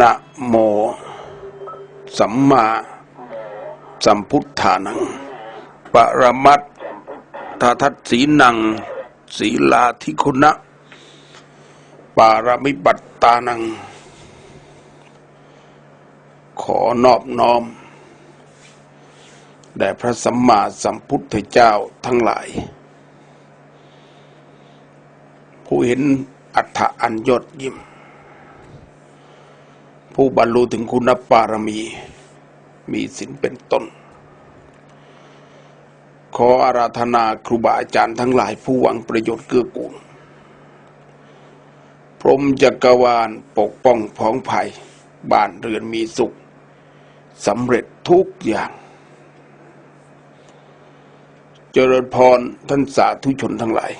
นะโม สัมมาสัมพุทธานัง ปรมัตถทัตสีนัง ศีลาธิคุณะ ปารมิปัตตานัง ขอนอบน้อม แด่พระสัมมาสัมพุทธเจ้าทั้งหลาย ผู้เห็นอัฏฐะอันยอดยิ่ม ผู้บรรลุถึงคุณปารมี มีศีลเป็นต้น ขออาราธนาครูบาอาจารย์ทั้งหลายผู้หวังประโยชน์เกื้อกูล พรหมจักรวาลปกป้องพ้องภัย บ้านเรือนมีสุขสำเร็จทุกอย่าง เจริญพรท่านสาธุชนทั้งหลาย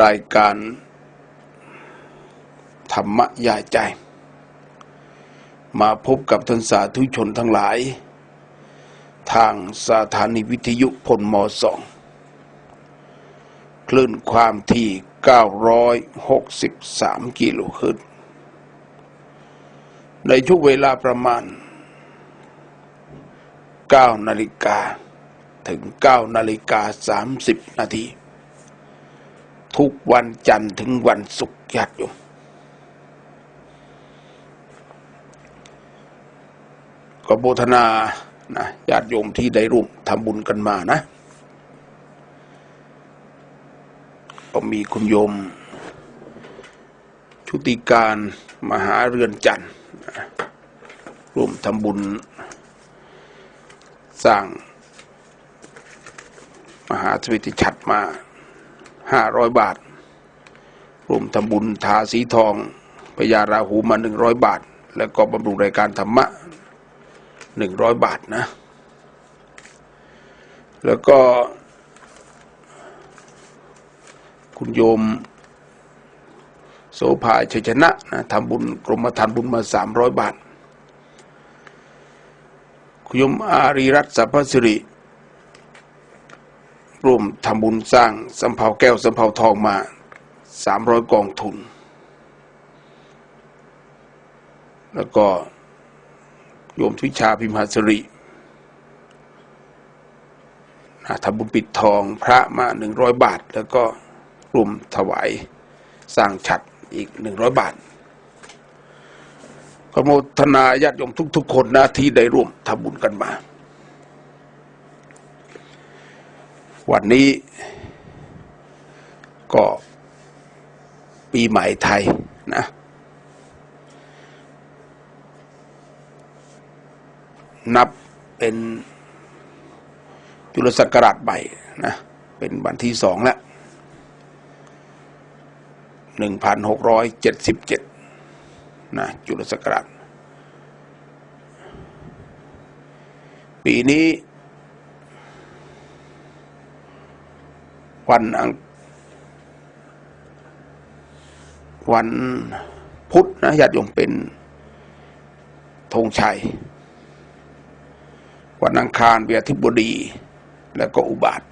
รายการธรรมยายใจ มาพบกับท่านสาธุชนทั้งหลาย ทางสถานีวิทยุพลมสองคลื่นความที่ 963 กิโลเฮิรตซ์ในช่วงเวลาประมาณ 9 นาฬิกา ถึง 9 นาฬิกา 30 นาที ทุกวันจันทร์ถึงวันศุกร์ญาติโยม ก็โบธนานะญาติโยมที่ได้ร่วมทำบุญกันมานะก็มีคุณโยม ชุติการมหาเรือนจันทร์นะร่วมทำบุญ สร้าง มหาสวิติฉัตรมาห้าร้อยบาท ร่วมทำบุญทาสีทองพญาราหูมาหนึ่งร้อยบาท แล้วก็บำรุงรายการธรรมะ หนึ่งร้อยบาทนะ แล้วก็ คุณโยม โสภาชัยชนะนะทำบุญกรมธรรม์บุญมาสามร้อยบาท คุณโยมอารีรัตน์สัพพสิริร่วมทำบุญสร้างสำเภาแก้วสำเภาทองมาสามร้อยกองทุน แล้วก็ โยมทวิชาพิมหาสรินะทำบุญปิดทองพระมาหนึ่งร้อยบาท แล้วก็รวมถวายสร้างฉัดอีกหนึ่งร้อยบาทก็โมทนาญาติโยมทุก ๆ คนนะที่ได้ร่วมทำบุญกันมา วันนี้ก็ปีใหม่ไทยนะ นับเป็นจุลศักราชใหม่นะเป็นวันที่สองแล้วหนึ่งพันหกร้อยเจ็ดสิบเจ็ดนะจุลศักราช ปีนี้ วันอังวันพุธนะญาติโยมเป็นธงชัย วันอังคารเวียทิบดี แล้วก็อุบาท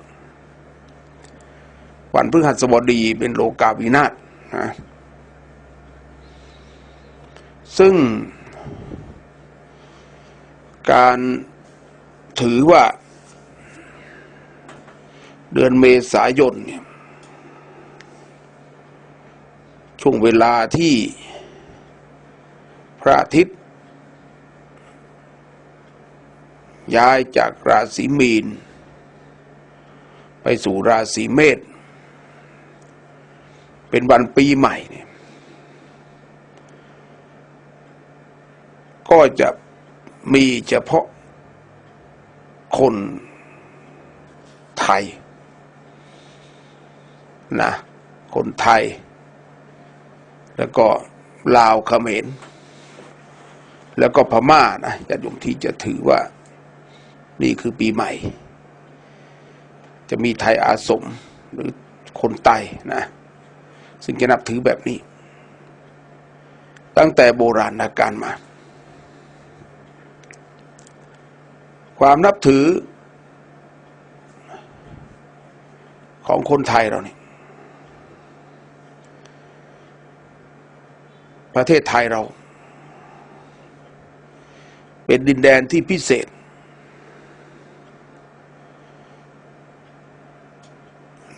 วันพฤหัสบดีเป็นโลกาวินาศนะซึ่งการถือว่าเดือนเมษายนเนี่ยช่วงเวลาที่พระอาทิตย์ ย้ายจากราศีมีน ไปสู่ราศีเมษเป็นวันปีใหม่เนี่ยก็จะมีเฉพาะคนไทยนะคนไทย แล้วก็ลาวเขมร แล้วก็พม่านะญาติโยมที่จะถือว่า นี่คือปีใหม่ จะมีไทยอาสมหรือคนไตนะ ซึ่งจะนับถือแบบนี้ ตั้งแต่โบราณกาลมา ความนับถือของคนไทยเราเนี่ยประเทศไทยเรา เป็นดินแดนที่พิเศษ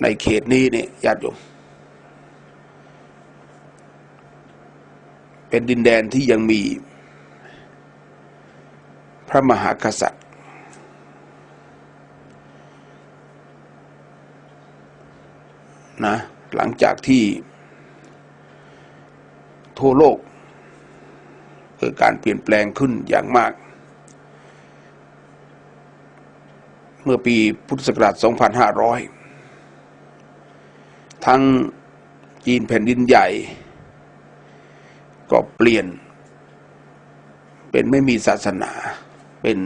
ในเขตนี้เนี่ยญาติโยมเป็นดินแดนที่ยังมี พระมหากษัตริย์ นะ หลังจากที่ ทั่วโลก เกิดการเปลี่ยนแปลงขึ้นอย่างมาก เมื่อปีพุทธศักราช 2500 ทั้งจีนแผ่นดินใหญ่ ก็เปลี่ยน เป็นไม่มีศาสนาเป็น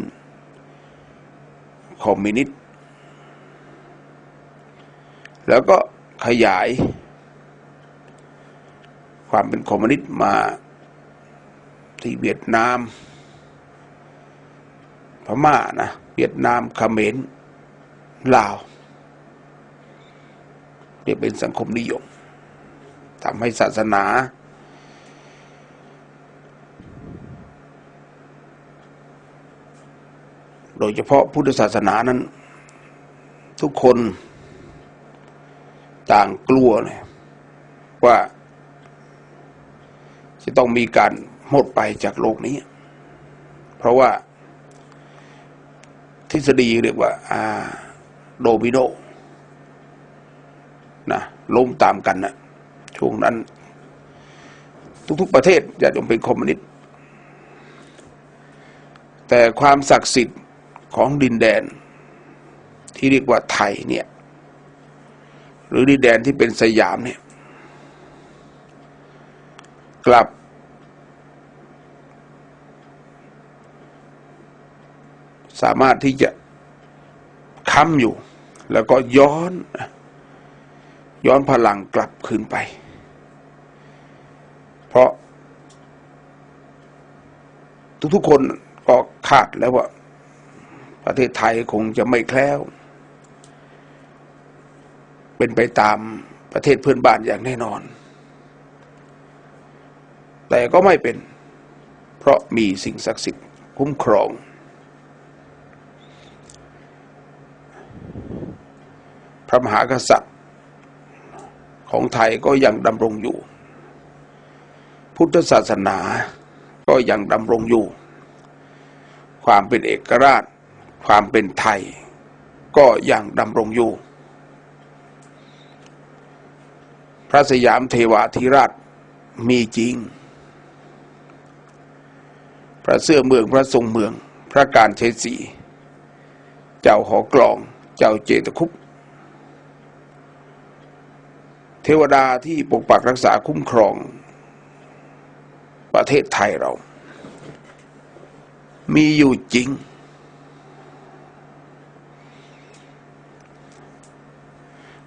คอมมิวนิสต์แล้วก็ขยาย ความเป็นคอมมิวนิสต์มาที่เวียดนาม พม่านะ เวียดนามเขมรลาว เรียกเป็นสังคมนิยมทำให้ศาสนา โดยเฉพาะพุทธศาสนานั้น ทุกคนต่างกลัวเลยว่าจะต้องมีการหมดไปจากโลกนี้ เพราะว่าทฤษฎีเรียกว่าอาโดมิโน นะล้มตามกันนะช่วงนั้น ทุกๆประเทศจะต้องเป็นคอมมิวนิสต์แต่ความศักดิ์สิทธิ์ของดินแดน ที่เรียกว่าไทยเนี่ย หรือดินแดนที่เป็นสยามเนี่ย กลับสามารถที่จะค้ำอยู่ แล้วก็ย้อน ย้อนพลังกลับคืนไป เพราะ ทุกๆคนก็คาดแล้วว่า ประเทศไทยคงจะไม่แคล้ว เป็นไปตามประเทศเพื่อนบ้านอย่างแน่นอน แต่ก็ไม่เป็น เพราะมีสิ่งศักดิ์สิทธิ์คุ้มครองพระมหากษัตริย์ ของไทยก็ยังดำรงอยู่ พุทธศาสนาก็ยังดำรงอยู่ ความเป็นเอกราช ความเป็นไทย ก็ยังดำรงอยู่ พระสยามเทวาธิราชมีจริง พระเสื้อเมืองพระทรงเมือง พระการเชสีเจ้าหอกลอง เจ้าเจตคุป เทวดาที่ปกปักรักษาคุ้มครอง ประเทศไทยเรา มีอยู่จริง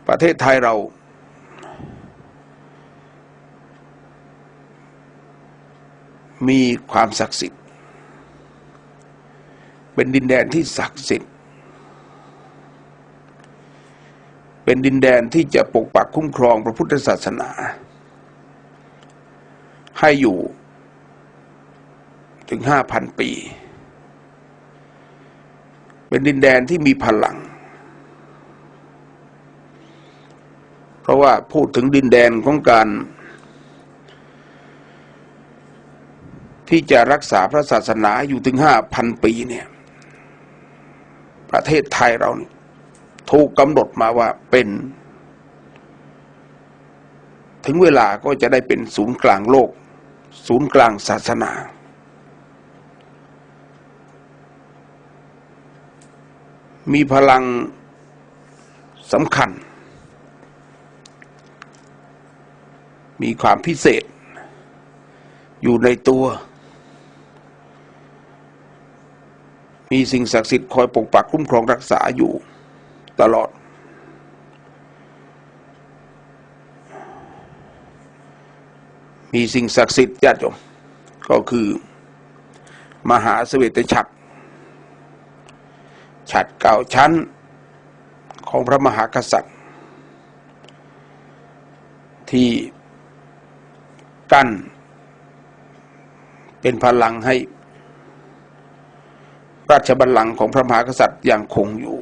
ประเทศไทยเรา มีความศักดิ์สิทธิ์ เป็นดินแดนที่ศักดิ์สิทธิ์ เป็นดินแดนที่จะปกปักคุ้มครองพระพุทธศาสนา ให้อยู่ถึงห้าพันปี เป็นดินแดนที่มีพลัง เพราะว่าพูดถึงดินแดนของการที่จะรักษาพระศาสนาอยู่ถึงห้าพันปีเนี่ย ประเทศไทยเรานี่ ถูกกำหนดมาว่าเป็น ถึงเวลาก็จะได้เป็นศูนย์กลางโลก ศูนย์กลางศาสนา มีพลังสำคัญ มีความพิเศษ อยู่ในตัว มีสิ่งศักดิ์สิทธิ์คอยปกปักคุ้มครองรักษาอยู่ ตลอด มีสิ่งศักดิ์สิทธิ์ญาติโยมก็คือ มหาเสวตฉัตรฉัตรเก่าชั้นของพระมหากษัตริย์ ที่กั้น เป็นพลังให้ ราชบัลลังก์ของพระมหากษัตริย์ยังคงอยู่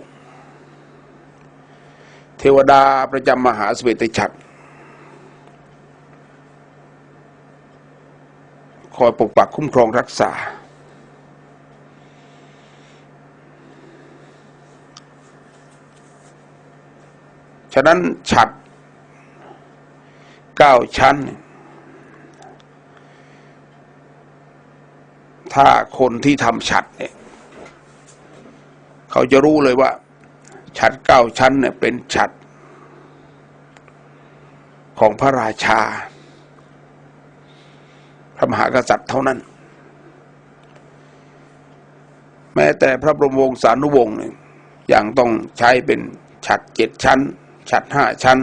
เทวดาประจำมหาสเวตฉัตรคอยปกปักคุ้มครองรักษา ฉะนั้นฉัดเก้าชั้น ถ้าคนที่ทำฉัดเนี่ย เขาจะรู้เลยว่า ฉัดเก้าชั้นเนี่ยเป็นฉัดของพระราชา พระมหากษัตริย์เท่านั้น แม้แต่พระบรมวงศานุวงศ์เนี่ยยังต้องใช้เป็นฉัดเจ็ดชั้น ฉัดห้าชั้น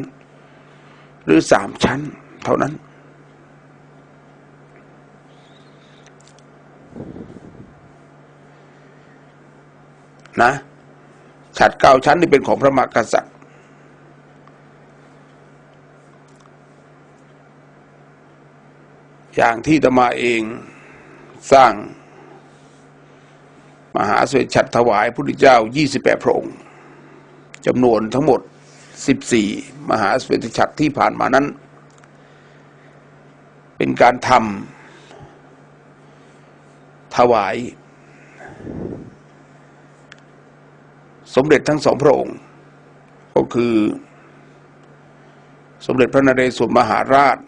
หรือสามชั้น เท่านั้น นะ ฉัดเก้าชั้นนี่เป็นของพระมหากษัตริย์ อย่างที่ตมาเองสร้าง มหาสวทฉัตรถวายพระพุทธเจ้า 28 พระองค์จำนวนทั้งหมด 14 มหาสวทฉัตรที่ผ่านมานั้น เป็นการทำถวาย สมเด็จทั้งสองพระองค์ ก็คือ สมเด็จพระนเรศวรมหาราช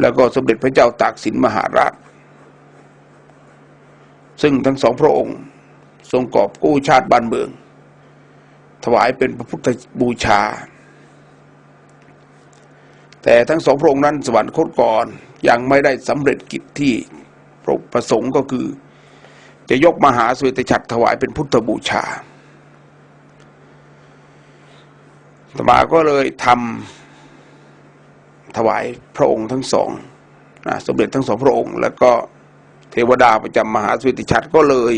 แล้วก็สมเด็จพระเจ้าตากสินมหาราช ซึ่งทั้งสองพระองค์ ทรงกอบกู้ชาติบ้านเมือง ถวายเป็นพระพุทธบูชา แต่ทั้งสองพระองค์นั้นสวรรคตก่อนยังไม่ได้สำเร็จกิจที่พระประสงค์ก็คือ จะยกมหาสเวตฉัตรถวายเป็นพุทธบูชาตมาก็เลยทำถวายพระองค์ทั้งสองนะสมเด็จทั้งสองพระองค์ แล้วก็เทวดาประจำมหาสเวตฉัตรก็เลย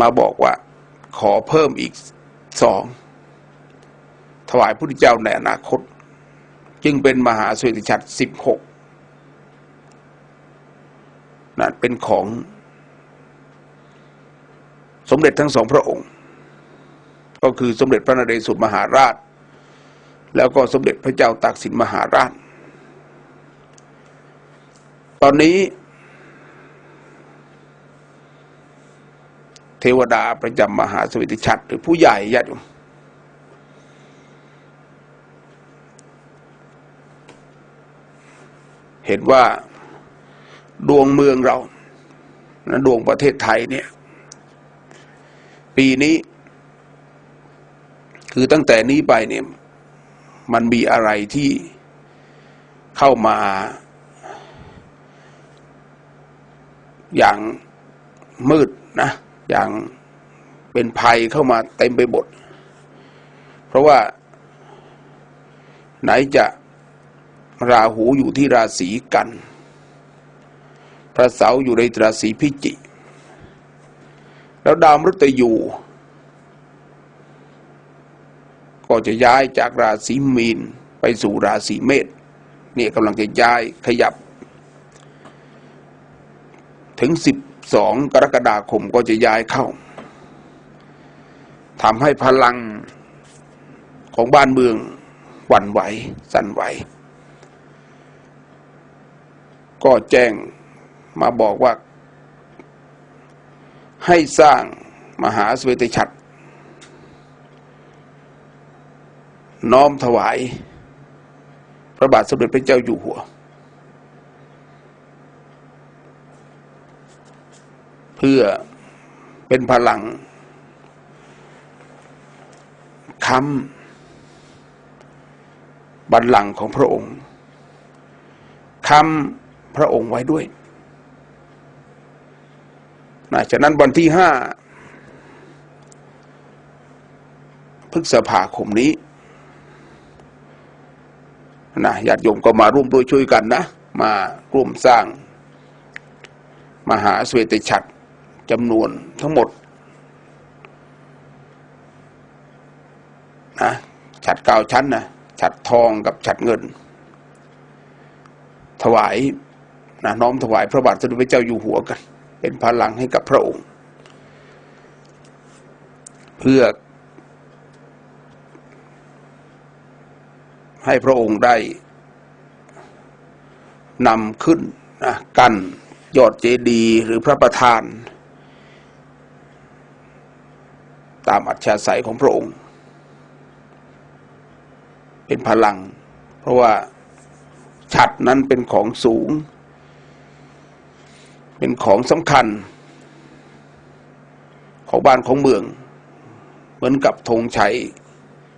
มาบอกว่าขอเพิ่มอีกสองถวายพระพุทธเจ้าในอนาคต จึงเป็นมหาสเวตฉัตรสิบหกนั่นเป็นของ สมเด็จทั้งสองพระองค์ ก็คือสมเด็จพระนเรศวรมหาราช แล้วก็สมเด็จพระเจ้าตากสินมหาราช ตอนนี้เทวดาประจำมหาสวิติชัดหรือผู้ใหญ่ญาติเห็นว่าดวงเมืองเรานะดวงประเทศไทยเนี่ย ปีนี้ คือตั้งแต่นี้ไปเนี่ย มันมีอะไรที่เข้ามา อย่างมืดนะ อย่างเป็นภัยเข้ามาเต็มไปหมด เพราะว่า ไหนจะราหูอยู่ที่ราศีกัน พระเสาร์อยู่ในราศีพิจิก แล้วดาวมฤตยูก็จะย้ายจากราศีมีนไปสู่ราศีเมษเนี่ยกำลังจะย้ายขยับ ถึงสิบสองกรกฎาคมก็จะย้ายเข้าทำให้พลังของบ้านเมืองหวั่นไหว สั่นไหว ก็แจ้งมาบอกว่า ให้สร้างมหาสเวตฉัตรน้อมถวาย พระบาทสมเด็จพระเจ้าอยู่หัว เพื่อเป็นพลังค้ำบัลลังก์ของพระองค์ค้ำพระองค์ไว้ด้วย นะฉะนั้นวันที่ห้าพฤษภาคมนี้นะญาติโยมก็มาร่วมด้วยช่วยกันนะ มาร่วมสร้าง มหาสเวตฉัตรจำนวนทั้งหมดนะฉัดเก้าชั้นนะฉัดทองกับฉัดเงิน ถวายนะน้อมถวายพระบาทสมเด็จพระเจ้าอยู่หัวกัน เป็นพลังให้กับพระองค์ เพื่อให้พระองค์ได้นำขึ้นนะกันยอดเจดีย์หรือพระประธาน ตามอัจฉริยของพระองค์ เป็นพลัง เพราะว่าฉัดนั้นเป็นของสูง เป็นของสำคัญ ของบ้านของเมือง เหมือนกับธงชัย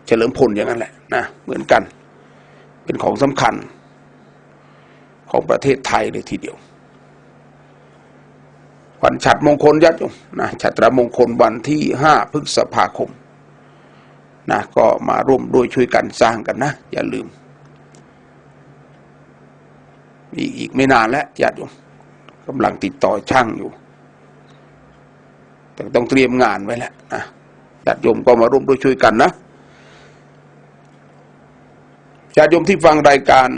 เฉลิมพลอย่างนั้นแหละนะเหมือนกัน เป็นของสำคัญ ของประเทศไทยเลยทีเดียว วันฉัดมงคลยัดยมนะฉัตรมงคลวันที่ห้าพฤษภาคมนะก็มาร่วมด้วยช่วยกันสร้างกันนะ อย่าลืมอีกอีกไม่นานแล้วญาติโยม กำลังติดต่อช่างอยู่ แต่ต้องเตรียมงานไว้แล้วนะญาติโยมก็มาร่วมด้วยช่วยกันนะญาติโยมที่ฟังรายการ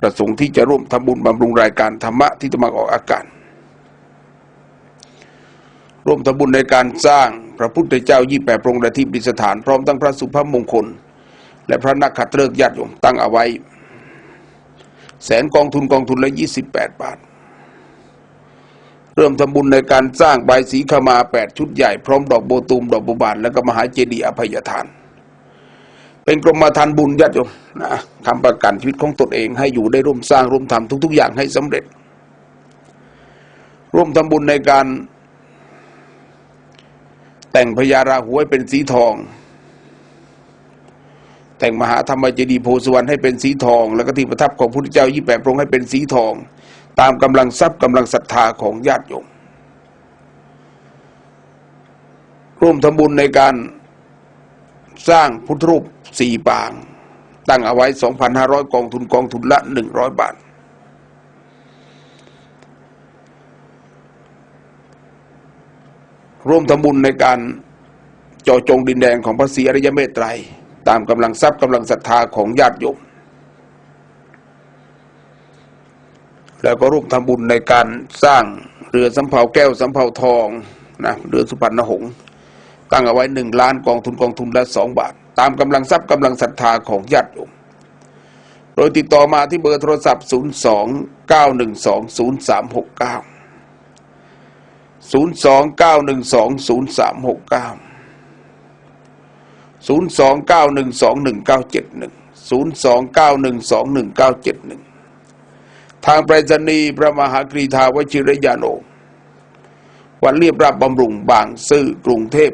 ประสงค์ที่จะร่วมทำบุญบำรุงรายการธรรมะที่จะมาออกอากาศร่วมทำบุญในการสร้างพระพุทธเจ้ายี่แปดพระองค์และที่ประดิษฐาน พร้อมทั้งพระสุภาพมงคล และพระนักขัตฤกษ์ญาติโยมตั้งเอาไว้ แสนกองทุนกองทุนละยี่สิบแปดบาท เริ่มทำบุญในการสร้างใบสีขมาแปดชุดใหญ่พร้อมดอกโบตูมดอกบุบานและก็มหาเจดีย์อภัยทาน เป็นกรมธรรม์บุญญาติโยมนะทำประกันชีวิตของตนเองให้อยู่ได้ร่วมสร้างร่วมทำทุก ๆ อย่างให้สำเร็จ ร่วมทำบุญในการ แต่งพญาราหูให้เป็นสีทองแต่งมหาธรรมเจดีย์โพสวรรณให้เป็นสีทอง แล้วก็ที่ประทับของพระพุทธเจ้ายี่แปดพระองค์ให้เป็นสีทอง ตามกำลังทรัพย์กำลังศรัทธาของญาติโยม ร่วมทำบุญในการสร้างพุทธรูปสี่ปาง ตั้งเอาไว้ 2,500 กองทุนกองทุนละ 100 บาท ร่วมทำบุญในการเจาะจงดินแดนของพระศรีอริยเมตไตร ตามกำลังทรัพย์กำลังศรัทธาของญาติโยม แล้วก็ร่วมทำบุญในการสร้างเรือสำเภาแก้วสำเภาทองนะเรือสุพรรณหงษ์ตั้งเอาไว้หนึ่งล้านกองทุนกองทุนละสองบาท ตามกำลังทรัพย์กำลังศรัทธาของญาติโยมโดยติดต่อมาที่เบอร์โทรศัพท์ 0 2 9 1 ทางไปรษณีย์พระมหากรีธาวชิรยานโนวันเรียบรับบำรุงบางซื่อกรุงเทพ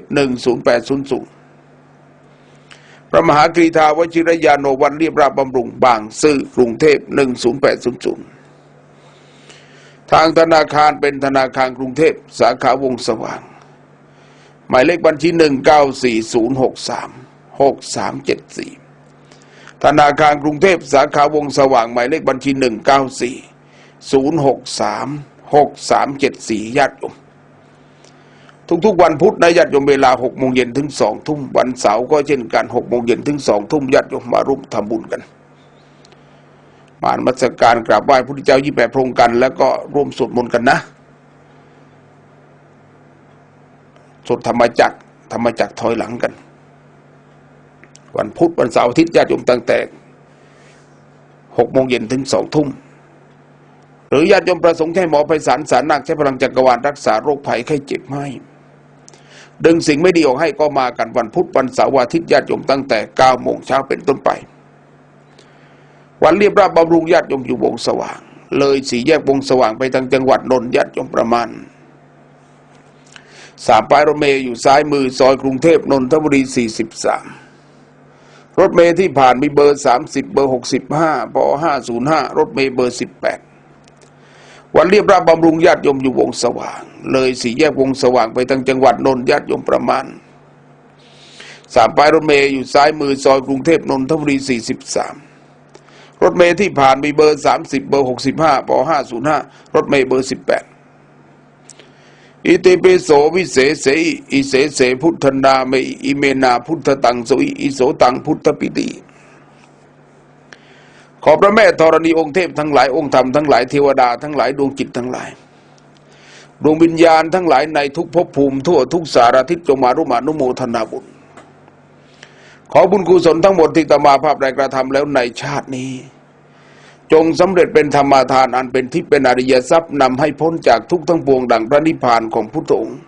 10800พระมหากรีธาวชิรยานโนวันเรียบรับบำรุงบางซื่อกรุงเทพ10800ทางธนาคารเป็นธนาคารกรุงเทพสาขาวงสว่าง หมายเลขบัญชี194063 6374 ธนาคารกรุงเทพสาขาวงสว่างหมายเลขบัญชี 194063 6374ญาติโยมทุกๆวันพุธนะญาติโยมเวลาหกโมงเย็นถึงสองทุ่มวันเสาร์ก็เช่นกันหกโมงเย็นถึงสองทุ่มญาติโยมมาร่วมทำบุญกันมานมัสการกราบไหว้พระพุทธเจ้ายี่แปดพระองค์กัน แล้วก็ร่วมสวดมนต์กันนะสวดธรรมจักรธรรมจักรถอยหลังกัน วันพุธวันเสาร์อาทิตย์ญาติโยมตั้งแต่หกโมงเย็นถึงสองทุ่มหรือญาติโยมประสงค์ให้หมอไพศาลสารนักใช้พลังจักรวาลรักษาโรคภัยไข้เจ็บให้ดึงสิ่งไม่ดีออกให้ก็มากันวันพุธวันเสาร์อาทิตย์ญาติโยมตั้งแต่เก้าโมงเช้าเป็นต้นไป วันเรียบราบบำรุงญาติโยมอยู่วงสว่าง เลยสี่แยกวงสว่างไปทางจังหวัดนนท์ญาติโยมประมาณสามป้ายรถเมย์อยู่ซ้ายมือซอยกรุงเทพนนทบุรีสี่สิบสาม รถเมย์ที่ผ่านมีเบอร์สามสิบเบอร์หกสิบห้าปห้าศูนย์ห้ารถเมย์เบอร์สิบแปดวันเรียบราบบำรุงญาติโยมอยู่วงสว่าง เลยสี่แยกวงสว่างไปทางจังหวัดนนท์ญาติโยมประมาณสามป้ายรถเมย์อยู่ซ้ายมือซอยกรุงเทพนนทบุรีสี่สิบสามรถเมย์ที่ผ่านมีเบอร์สามสิบเบอร์หกสิบห้าปห้าศูนย์ห้ารถเมย์เบอร์สิบแปด อิติปิโสวิเศษเสอิอิเสเสพุทธนาเมอิเมนาพุทธตังโสอิอิโสตังพุทธปิติขอพระแม่ธรณีองค์เทพทั้งหลายองค์ธรรมทั้งหลายเทวดาทั้งหลายดวงจิตทั้งหลายดวงวิญญาณทั้งหลายในทุกภพภูมิทั่วทุกสารทิศจงมารุมานุโมทนาบุญ ขอบุญกุศลทั้งหมดที่ตมาภาพได้กระทำแล้วในชาตินี้ จงสำเร็จเป็นธรรมาทานอันเป็นทิพย์เป็นอริยทรัพย์นำให้พ้นจากทุกข์ทั้งปวงดังพระนิพพานของพุทธองค์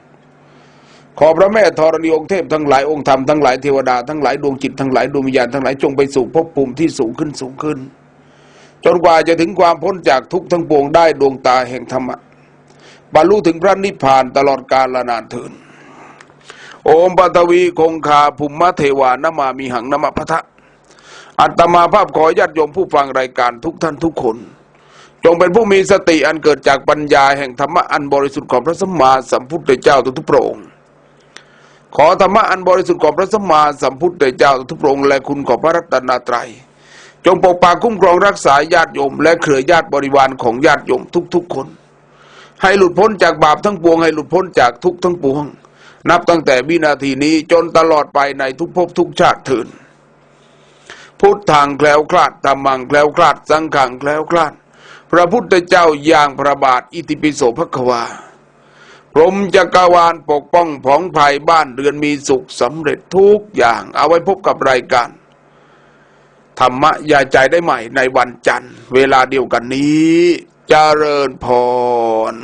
ขอพระแม่ธรณีองค์เทพทั้งหลายองค์ธรรมทั้งหลายเทวดาทั้งหลายดวงจิตทั้งหลายดวงวิญญาณทั้งหลายจงไปสู่ภพภูมิที่สูงขึ้นสูงขึ้น จนกว่าจะถึงความพ้นจากทุกข์ทั้งปวงได้ดวงตาแห่งธรรมะบรรลุถึงพระนิพพานตลอดกาลนานเถิดโอมปัตวีคงคาภูมิเทวานมามีหังนมะพะทะ อัตมาภาพขอญาติโยมผู้ฟังรายการทุกท่านทุกคน จงเป็นผู้มีสติอันเกิดจากปัญญาแห่งธรรมะอันบริสุทธิ์ของพระสัมมาสัมพุทธเจ้าทุกพระองค์ขอธรรมะอันบริสุทธิ์ของพระสัมมาสัมพุทธเจ้าทุกพระองค์และคุณของพระรัตนตรัยจงปกปักคุ้มครองรักษาญาติโยม และเครือญาติบริวารของญาติโยมทุกๆคน ให้หลุดพ้นจากบาปทั้งปวงให้หลุดพ้นจากทุกทั้งปวง นับตั้งแต่วินาทีนี้จนตลอดไปในทุกภพทุกชาติเถิด พุทธังแคล้วคลาดธรรมังแคล้วคลาดสังขังแคล้วคลาด พระพุทธเจ้าอย่างพระบาทอิติปิโสภควา พรมจักรวาลปกป้องผองภัยบ้านเรือนมีสุขสำเร็จทุกอย่าง เอาไว้พบกับรายการ ธรรมะยาใจได้ใหม่ในวันจันทร์ เวลาเดียวกันนี้เจริญพร